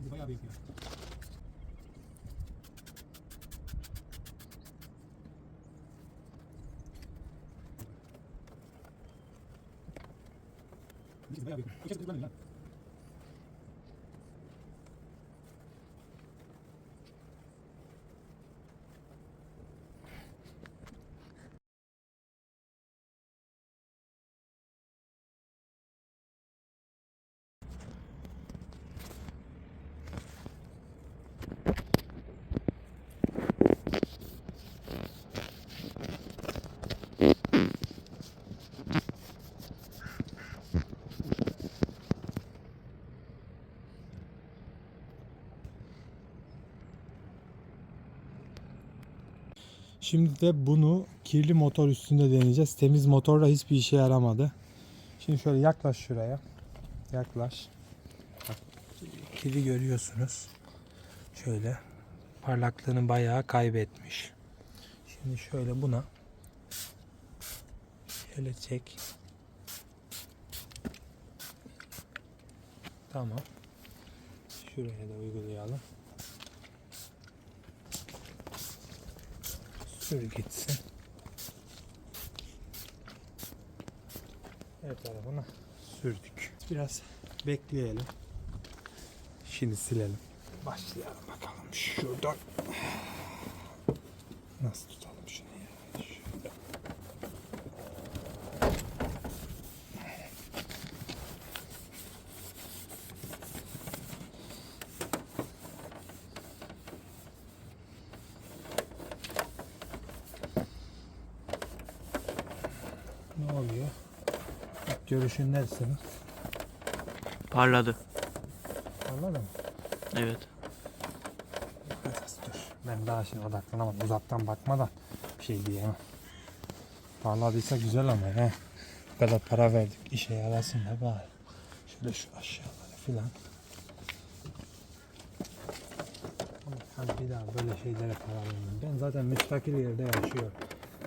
içinde bayağı büyük ya. İçinde bayağı büyük. İçerisi kullanmıyor lan. Şimdi de bunu kirli motor üstünde deneyeceğiz. Temiz motorla hiçbir işe yaramadı. Şimdi şöyle yaklaş şuraya. Yaklaş. Bak, kiri görüyorsunuz. Şöyle parlaklığını bayağı kaybetmiş. Şimdi şöyle buna şöyle çek. Tamam. Şuraya da uygulayalım. Sür gitsin. Her tarafına sürdük. Biraz bekleyelim. Şimdi silelim. Başlayalım bakalım şuradan. Nasıl tutalım şunu ya? Şöyle. Ne oluyor? Görüşün neresiniz? Parladı. Anladın mı? Evet. Biraz dur. Ben daha şimdi odaklanamadım. Uzaktan bakmadan bir şey diyemem. Parladıysa güzel ama he. Bu kadar para verdik. işe yarasın da bari. Şöyle şu aşağıları filan. Hani bir daha böyle şeylere para vermem. Ben zaten müstakil yerde yaşıyorum.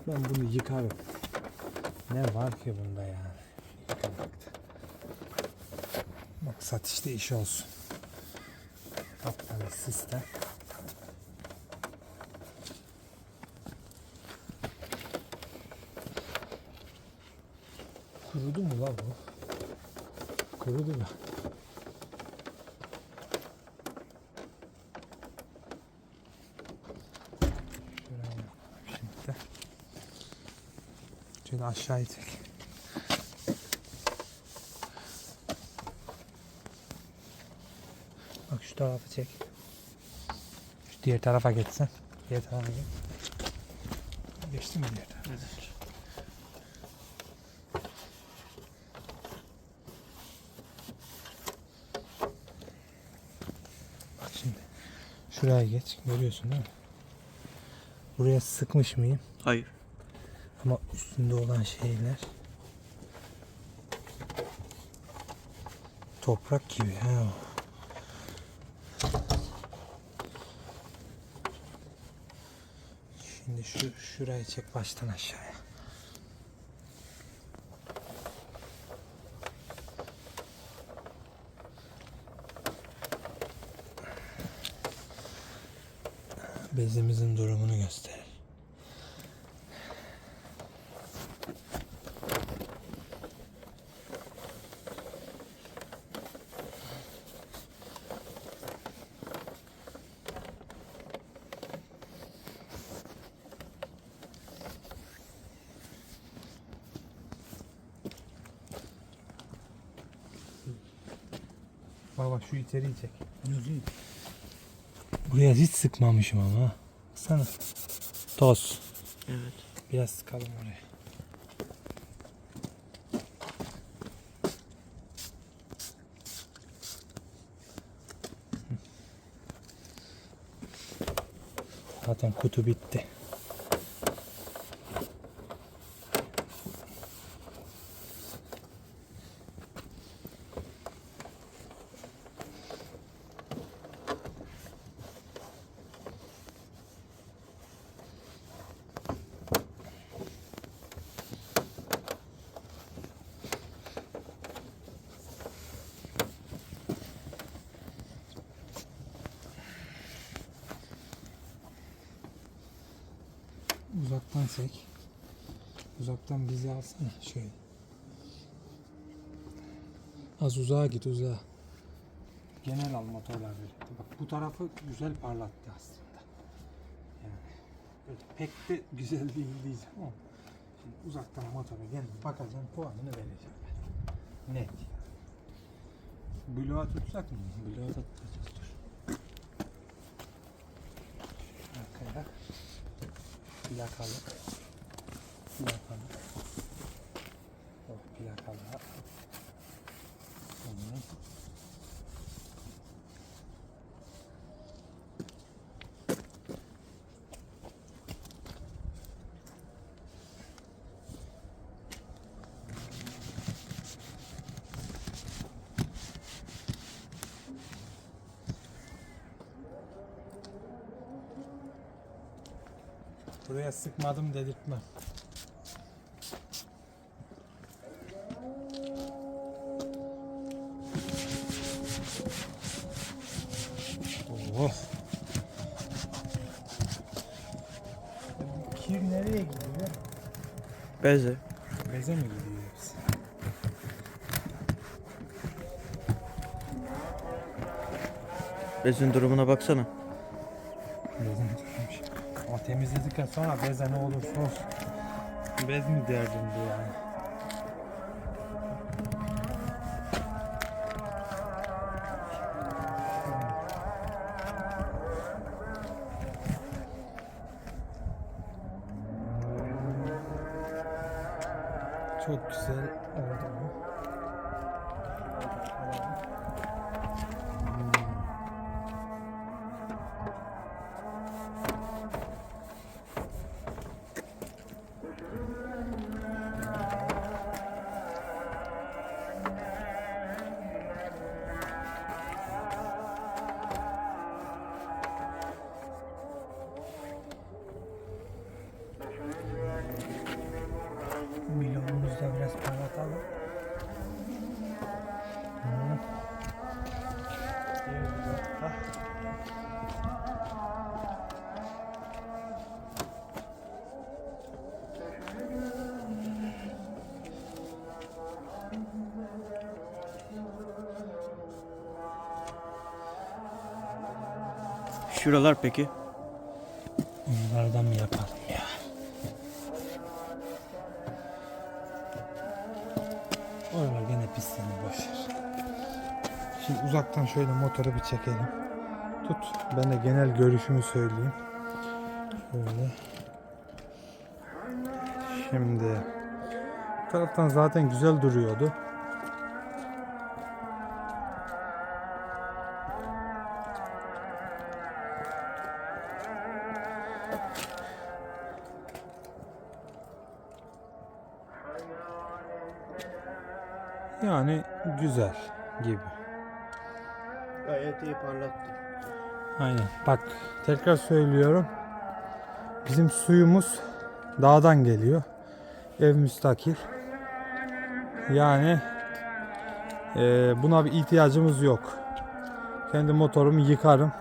Ben bunu yıkarım. Ne var ki bunda yani? Bak satışta iş olsun. Kapalı sistem. Kurudu mu lan bu? Kurudu mu? De. Şöyle aşağıya çek. Bak şu tarafı çek. Şu diğer tarafa geçsen. Diğer tarafa geç. Geçti mi diğer tarafa? Evet. Bak şimdi. Şuraya geç. Görüyorsun değil mi? Buraya sıkmış mıyım? Hayır. Ama üstünde olan şeyler toprak gibi ha. Şimdi şu şurayı çek baştan aşağıya. Bezimizin durumunu göster. Bak bak şu içeriği çek. Buraya hiç sıkmamışım ama. Baksana. Toz. Evet. Biraz sıkalım oraya. Zaten kutu bitti. Çek. Uzaktan bizi alsana şöyle. Az uzağa git uzağa. Genel al motorlar birlikte. Bak bu tarafı güzel parlattı aslında. Yani böyle pek de güzel değil diyeceğim ama şimdi uzaktan motora gelip bakacağım puanını vereceğim ben. Net. Bloğa tutsak mı? Bloğa tutacağız dur. Arkaya plakalı. Plakalı. Oh plakalı. Tamam. Buraya sıkmadım dedirtmem. Oh. Kir nereye gidiyor? Beze. Beze mi gidiyor hepsi? Bezin durumuna baksana. Temizledikten sonra beze ne olursa olsun. Bez mi derdim bu yani? Şuralar peki? Onlardan mı yapalım ya? Oralar gene pislerini boşver. Şimdi uzaktan şöyle motoru bir çekelim. Tut. Ben de genel görüşümü söyleyeyim. Şöyle. Şimdi bu taraftan zaten güzel duruyordu. Yani güzel gibi. Gayet iyi parlattı. Aynen. Bak tekrar söylüyorum. Bizim suyumuz dağdan geliyor. Ev müstakil. Yani eee, buna bir ihtiyacımız yok. Kendi motorumu yıkarım.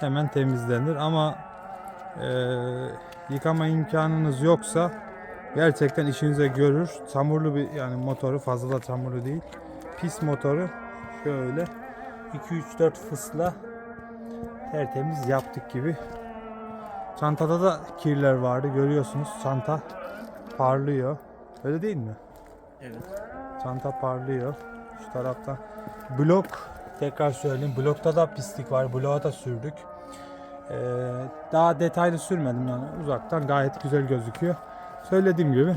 Hemen temizlenir ama eee, yıkama imkanınız yoksa gerçekten işinize görür. Çamurlu bir yani motoru fazla da çamurlu değil. Pis motoru şöyle 2-3-4 fısla tertemiz yaptık gibi. Çantada da kirler vardı görüyorsunuz. Çanta parlıyor. Öyle değil mi? Evet. Çanta parlıyor. Şu taraftan. Blok tekrar söyleyeyim. Blokta da pislik var. Bloğa da sürdük. Ee, daha detaylı sürmedim yani. Uzaktan gayet güzel gözüküyor. Söylediğim gibi.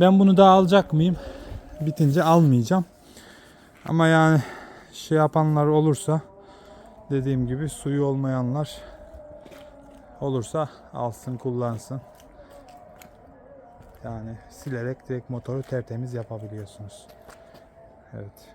Ben bunu daha alacak mıyım? Bitince almayacağım. Ama yani şey yapanlar olursa dediğim gibi suyu olmayanlar olursa alsın kullansın. Yani silerek direkt motoru tertemiz yapabiliyorsunuz. Evet.